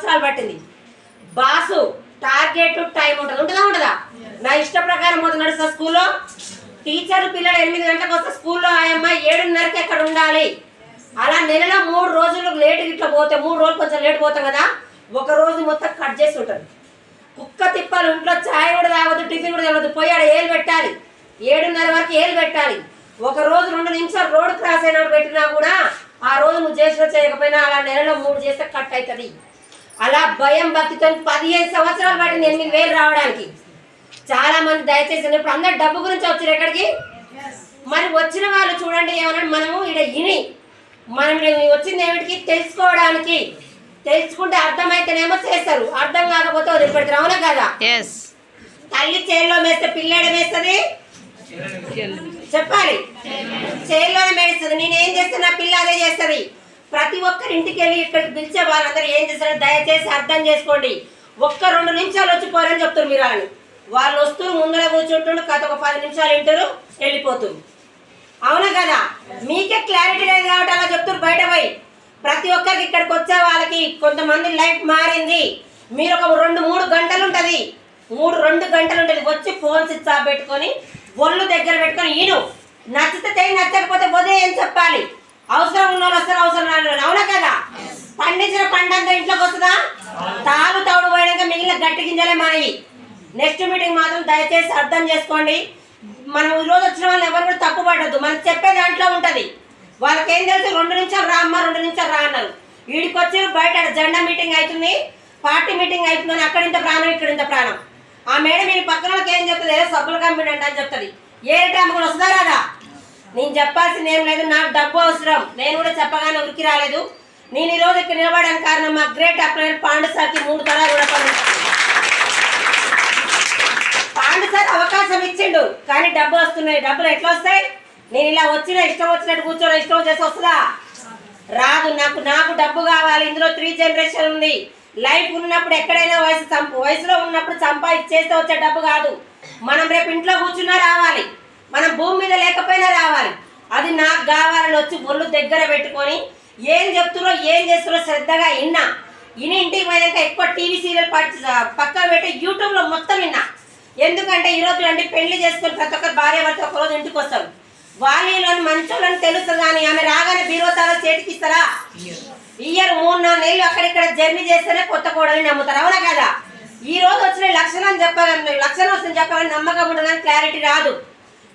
సంవత్సరాలు పట్టింది. Boss target time ఉంటుంది. ఉంటుందా ఉంటుందా? నా ఇష్ట ప్రకారం మొదలు నడుస్తా స్కూల్లో. టీచర్ పిల్లలు ఎనిమిది గంటలకు వస్తే స్కూల్లో ఆయమ్మ ఏడున్నరకి ఎక్కడ ఉండాలి? అలా నెలలో మూడు రోజులు లేట్ ఇట్లా పోతే మూడు రోజులు కొంచెం లేట్ పోతాం కదా ఒక రోజు మొత్తం కట్ చేసి ఉంటుంది. కుక్క తిప్పాలి ఇంట్లో చాయ్ కూడా తాగదు టిఫిన్ కూడా తాగదు పోయి ఆడ ఏలు పెట్టాలి. ఏడున్నర వరకు ఏలు పెట్టాలి. ఒక రోజు రెండు నిమిషాలు రోడ్ క్రాస్ అయినప్పుడు పెట్టినా కూడా ఆ రోజు నువ్వు చేసిన చేయకపోయినా అలా నెలలో మూడు చేస్తే కట్ అవుతుంది. అలా భయం భక్తితో పదిహేను సంవత్సరాలు పట్టింది ఎనిమిది వేలు రావడానికి. చాలా మంది దయచేసి ఇప్పుడు అందరు డబ్బు గురించి వచ్చారు ఎక్కడికి? మరి వచ్చిన వాళ్ళు చూడండి ఏమన్నా మనము ఇక్కడ ఇని. మనం వచ్చింది ఏమిటికి? తెలుసుకోవడానికి. తెలుసుకుంటే అర్థమైతేనేమో చేస్తారు. అర్థం కాకపోతే వదిలిపెడతారు అవునా కదా? తల్లి చేల్లో మేస్తే పిల్లడ మేస్తుంది? చెప్పాలి. చేల్లోనే మేస్తుంది. నేను చేస్తాను నా పిల్ల అదే చేస్తుంది? ప్రతి ఒక్కరి ఇంటికి వెళ్ళి ఇక్కడికి పిలిచే వాళ్ళందరూ ఏం చేస్తారు దయచేసి అర్థం చేసుకోండి. ఒక్క రెండు నిమిషాలు వచ్చి పోరని చెప్తారు మీరు అని వాళ్ళు వస్తూ ముందర కూర్చుంటుండ్రు కథ ఒక పది నిమిషాలు వింటారు వెళ్ళిపోతుంది. అవునా కదా? మీకే క్లారిటీ లేదు కాబట్టి అలా చెప్తారు బయట పోయి. ప్రతి ఒక్కరికి ఇక్కడికి వచ్చే వాళ్ళకి కొంతమంది లైఫ్ మారింది. మీరు ఒక రెండు మూడు గంటలు ఉంటుంది. మూడు రెండు గంటలు ఉంటుంది. వచ్చి ఫోన్ స్విచ్ ఆఫ్ పెట్టుకొని ఒళ్ళు దగ్గర పెట్టుకొని ఈను. నచ్చితే చేయి నచ్చకపోతే వదిలేయని చెప్పాలి. అవసరం ఉన్న వాళ్ళు వస్తారు అవసరం రాని అవునా కదా? పండించిన పంట అంతా ఇంట్లోకి వస్తుందా? తాలు తౌడు పోయాక మిగిలిన గట్టి గింజలే మనవి నెక్స్ట్ మీటింగ్ మాత్రం దయచేసి అర్థం చేసుకోండి. మనం ఈ రోజు వచ్చిన వాళ్ళు ఎవరు కూడా తప్పు పడద్దు. మనం చెప్పే దాంట్లో ఉంటుంది. వాళ్ళకి ఏం తెలుసు? రెండు నిమిషాలు రా అమ్మ రెండు నిమిషాలు రా అన్నారు. వీడికి వచ్చి బయట జెండా మీటింగ్ అవుతుంది. పార్టీ మీటింగ్ అవుతుందని అక్కడ ఇంత ప్రాణం ఇక్కడ ఇంత ప్రాణం. ఆ మేడం మీరు పక్కన వాళ్ళకి ఏం చెప్తుంది? ఏదో సబ్బులు కంపెనీ అంట అని చెప్తుంది. ఏ టైం కూడా వస్తుందా రాదా? నేను చెప్పాల్సింది ఏం లేదు నాకు డబ్బు అవసరం. నేను కూడా చెప్పగానే ఉరికి రాలేదు. నేను ఈ రోజు ఇక్కడ నిలబడడానికి కారణం మా గ్రేట్ అప్లైర్ పాండు సార్కి మూడు తరాలు కూడా పాండు సార్ అవకాశం ఇచ్చిండు కానీ డబ్బు వస్తున్నాయి. డబ్బులు ఎట్లా వస్తాయి? నేను ఇలా వచ్చిన ఇష్టం వచ్చినట్టు కూర్చొని ఇష్టం చేసి వస్తుందా? రాదు. నాకు నాకు డబ్బు కావాలి. ఇందులో త్రీ జనరేషన్ ఉంది. లైఫ్ ఉన్నప్పుడు ఎక్కడైనా వయసు వయసులో ఉన్నప్పుడు సంపాదించేస్తే వచ్చే డబ్బు కాదు. మనం రేపు ఇంట్లో కూర్చున్నా రావాలి. మనం భూమి మీద లేకపోయినా రావాలి. అది నాకు కావాలని వచ్చి ఒళ్ళు దగ్గర పెట్టుకొని ఏం చెప్తురో ఏం చేస్తురో శ్రద్ధగా విన్నా. ఇని ఇంటికి పోయాక ఎక్కువ టీవీ సీరియల్ పక్కన పెట్టి యూట్యూబ్లో మొత్తం విన్నా. ఎందుకంటే ఈరోజు అండి పెళ్ళి చేసుకుని ప్రతి ఒక్కరు భార్య భర్త ఒకరోజు ఇంటికి వస్తారు. వాళ్ళని మంచోళ్ళని తెలుస్తుంది కానీ ఆమె రాగానే బీరోతాలో చేతికి ఇస్తారా? ఇయర్ మూడు నాలుగు నెలలు అక్కడిక్కడ జర్నీ చేస్తేనే కొత్త కోడని నమ్ముతారు. అవునా కదా? ఈ రోజు వచ్చిన లక్షణం చెప్పగానే లక్షణం వస్తుంది చెప్పాలని నమ్మకం ఉండదని క్లారిటీ రాదు.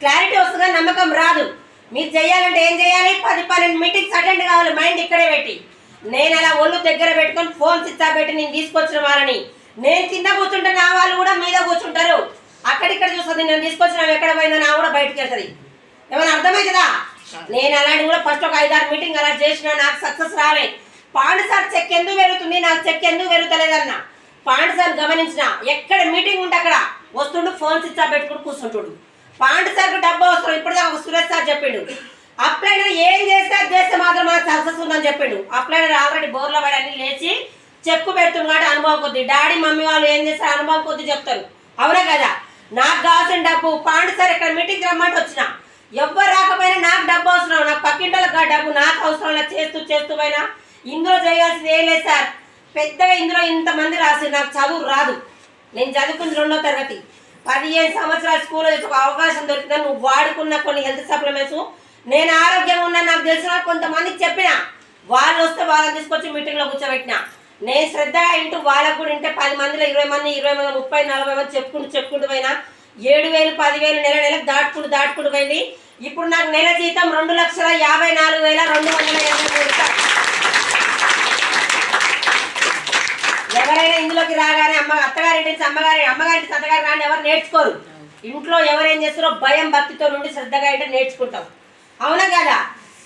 క్లారిటీ వస్తుంది? కానీ నమ్మకం రాదు. మీరు చేయాలంటే ఏం చేయాలి? పది పన్నెండు మీటింగ్స్ అటెండ్ కావాలి మైండ్ ఇక్కడే పెట్టి. నేను అలా ఒళ్ళు దగ్గర పెట్టుకొని ఫోన్ సిద్ధా పెట్టి నేను తీసుకొచ్చిన వాళ్ళని. నేను కింద కూర్చుంటే నా వాళ్ళు కూడా మీద కూర్చుంటారు. అక్కడిక్కడ చూస్తుంది నేను తీసుకొచ్చిన ఎక్కడ పోయిందో నా కూడా బయటకు వెళ్తుంది. ఏమైనా అర్థమవుతుందా నేను అలాంటి కూడా ఫస్ట్ ఒక ఐదారు మీటింగ్ అలా చేసిన నాకు సక్సెస్ రాలే. పాండు సార్ చెక్ ఎందుకు పెరుగుతుంది? నాకు చెక్ ఎందుకు పెరుగుతలేదన్న. పాండు సార్ గమనించిన ఎక్కడ మీటింగ్ ఉంటే అక్కడ వస్తుండు ఫోన్ స్విచ్ ఆఫ్ పెట్టుకుని కూర్చుంటుడు. పాండు సార్కి డబ్బు అవసరం ఇప్పుడు ఒక సురేష్ సార్ చెప్పిండు. అప్లైనర్ ఏం చేస్తే చేస్తే మాత్రం మనకు సక్సెస్ ఉందని చెప్పిండు. అప్లైనర్ ఆల్రెడీ బోర్లో పడి అన్ని లేచి చెప్పు పెడుతుంది కాబట్టి అనుభవం కొద్ది. డాడీ మమ్మీ వాళ్ళు ఏం చేస్తారు? అనుభవం కొద్ది చెప్తారు. అవునా కదా? నాకు కావాల్సిన డబ్బు పాండు సార్ ఇక్కడ మీటింగ్ రమ్మంటే వచ్చిన. ఎవ్వరు రాకపోయినా నాకు డబ్బు అవసరం. నాకు పక్కింటలకు డబ్బు నాకు అవసరం చేస్తూ చేస్తూ పోయినా. ఇందులో చేయాల్సింది ఏం లేదు సార్. పెద్దగా ఇందులో ఇంతమంది రాసి నాకు చదువు రాదు. నేను చదువుకుంది రెండో తరగతి. పదిహేను సంవత్సరాల స్కూల్లో ఒక అవకాశం దొరికితే నువ్వు వాడుకున్న కొన్ని హెల్త్ సప్లిమెంట్స్ నేను ఆరోగ్యంగా ఉన్నా నాకు తెలిసిన కొంతమందికి చెప్పిన. వాళ్ళు వస్తే వాళ్ళని తీసుకొచ్చి మీటింగ్లో కూర్చోబెట్టిన. నేను శ్రద్ధగా ఇంటూ వాళ్ళకు కూడా ఇంటే పది మందిలో ఇరవై మంది ఇరవై మంది ముప్పై నలభై మంది చెప్పుకుంటూ చెప్పుకుంటూ పోయినా. ఏడు వేలు పదివేలు నెల నెలకు దాటుకుంటూ దాటుకుంటూ పోయింది. ఇప్పుడు నాకు నెల జీతం రెండు లక్షల యాభై నాలుగు వేల రెండు వందల ఎనభై మూడు రూపాయలు. ఎవరైనా ఇందులోకి రాగానే అమ్మ అత్తగారింటి నుంచి అమ్మగారి అమ్మగారి అత్తగారు రాని ఎవరు నేర్చుకోరు. ఇంట్లో ఎవరేం చేస్తారో భయం భక్తితో నుండి శ్రద్ధగా అయితే నేర్చుకుంటాం. అవునా కదా?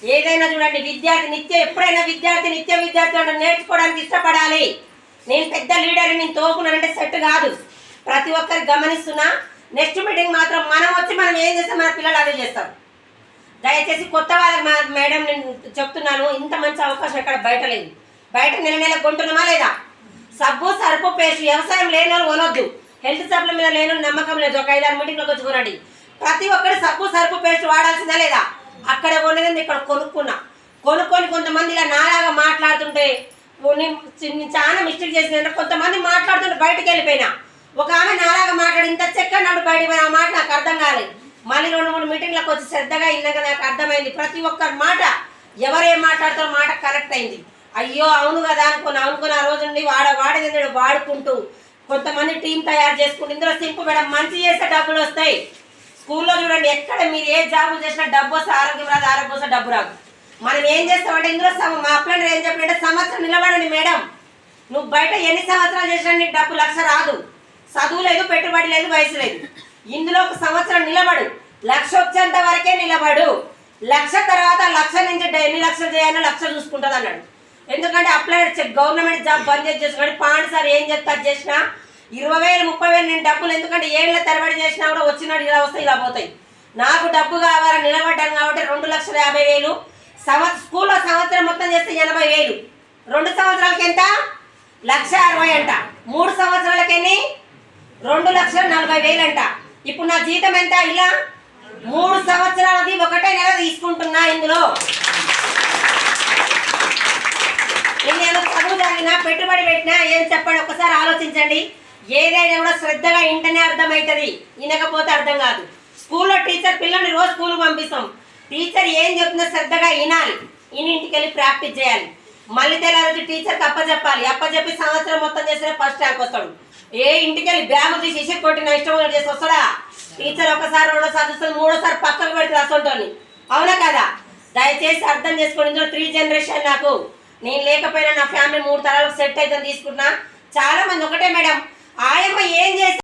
ఏదైనా చూడండి విద్యార్థి నిత్య ఎప్పుడైనా విద్యార్థి నిత్య విద్యార్థి అంటే నేర్చుకోవడానికి ఇష్టపడాలి. నేను పెద్ద లీడర్ నేను తోకున్నానంటే సెట్ కాదు. ప్రతి ఒక్కరు గమనిస్తున్నా నెక్స్ట్ మీటింగ్ మాత్రం మనం వచ్చి మనం ఏం చేస్తాం? మన పిల్లలు అదే చేస్తాం దయచేసి కొత్త వాళ్ళకి మా మేడం నేను చెప్తున్నాను ఇంత మంచి అవకాశం ఎక్కడ బయట లేదు. బయట నెల నెల కొంటున్నామా లేదా? సబ్బు సరుపు పేస్ట్ వ్యవసాయం లేని వాళ్ళు కొనొద్దు. హెల్త్ సప్ల మీద లేని నమ్మకం లేదు. ఒక ఐదారు మీటింగ్లోకి వచ్చి కొనండి ప్రతి ఒక్కరు సబ్బు సరుపు పేస్ట్ వాడాల్సిందా లేదా? అక్కడ కొనేది ఇక్కడ కొనుక్కున్నా. కొనుక్కొని కొంతమంది ఇలా నాలాగా మాట్లాడుతుంటే చాలా మిస్టేక్ చేసిన కొంతమంది మాట్లాడుతుంటే బయటకు వెళ్ళిపోయినా. ఒక ఆమె నాలాగా మాట్లాడి ఇంత చెక్క నాడు బయటకు పోయిన ఆ మాట నాకు అర్థం కాలేదు మళ్ళీ రెండు మూడు మీటింగ్లకు వచ్చి శ్రద్ధగా ఇన్నాక నాకు అర్థమైంది. ప్రతి ఒక్కరి మాట ఎవరేం మాట్లాడతారో మాట కరెక్ట్ అయింది. అయ్యో అవును కదా అనుకుని అనుకుని ఆ రోజు నుండి వాడ వాడేది వాడుకుంటూ కొంతమంది టీం తయారు చేసుకుంటూ ఇందులో సింపు మేడం మంచి చేస్తే డబ్బులు వస్తాయి. స్కూల్లో చూడండి ఎక్కడ మీరు ఏ జాబ్ చేసినా డబ్బు వస్తే ఆరోగ్యం రాదు ఆరోగ్యం వస్తే డబ్బు రాదు. మనం ఏం చేస్తామంటే ఇందులో సమ- మా అప్లైన్ ఏం చెప్పాడంటే సంవత్సరం నిలబడండి మేడం. నువ్వు బయట ఎన్ని సంవత్సరాలు చేసినా నీకు డబ్బు లక్ష రాదు. చదువు లేదు పెట్టుబడి లేదు వయసు లేదు. ఇందులో ఒక సంవత్సరం నిలబడు. లక్ష వచ్చేంత వరకే నిలబడు. లక్ష తర్వాత లక్ష నుంచి ఎన్ని లక్షలు చేయాలో లక్ష చూసుకుంటుంది అన్నాడు ఎందుకంటే అప్లైడ్ చెక్ గవర్నమెంట్ జాబ్ బంద్ చేసి చేసుకోండి సార్ ఏం చెప్తా చేసినా? ఇరవై వేలు ముప్పై వేలు నేను డబ్బులు ఎందుకంటే ఏళ్ళ తరబడి చేసినా కూడా వచ్చినట్టు ఇలా వస్తాయి ఇలా పోతాయి. నాకు డబ్బు కావాలని నిలబడ్డాను కాబట్టి రెండు లక్షల యాభై వేలు. సంవత్సరం స్కూల్లో సంవత్సరం మొత్తం చేస్తే ఎనభై వేలు. రెండు సంవత్సరాలకి ఎంత? లక్ష అరవై అంట. మూడు సంవత్సరాలకి ఎన్ని? రెండు లక్షల నలభై వేలు అంట ఇప్పుడు నా జీతం ఎంత ఇలా? మూడు సంవత్సరాలది ఒకటే నెల తీసుకుంటున్నా ఇందులో నేను చదువు చదివినా పెట్టుబడి పెట్టినా ఏం చెప్పండి ఒకసారి ఆలోచించండి. ఏదైనా కూడా శ్రద్ధగా ఇంటనే అర్థమవుతుంది వినకపోతే అర్థం కాదు. స్కూల్లో టీచర్ పిల్లల్ని రోజు స్కూల్కి పంపిస్తాం. టీచర్ ఏం చెప్తుందో శ్రద్ధగా వినాలి. ఇని ఇంటికి వెళ్ళి ప్రాక్టీస్ చేయాలి. మళ్ళీ తెల్లారి టీచర్కి అప్పచెప్పాలి అప్పచెప్పి సంవత్సరం మొత్తం చేస్తే ఫస్ట్ ర్యాంక్ వస్తాడు. ఏ ఇంటికి వెళ్ళి బ్యాగు తీసి ఇసి కొట్టిన ఇష్టం చేసి వస్తాడా? టీచర్ ఒకసారి రెండోసారి చూస్తుంది మూడోసారి పక్కకు పెడుతుంది అసంటోని అవునా కదా? దయచేసి అర్థం చేసుకోండి ఇందులో త్రీ జనరేషన్ నాకు నేను లేకపోయినా నా ఫ్యామిలీ మూడు తరాలకు సెట్ అయితే తీసుకుంటున్నా. చాలా మంది ఒకటే మేడం. ఆయమ్మ ఏం చేస్తే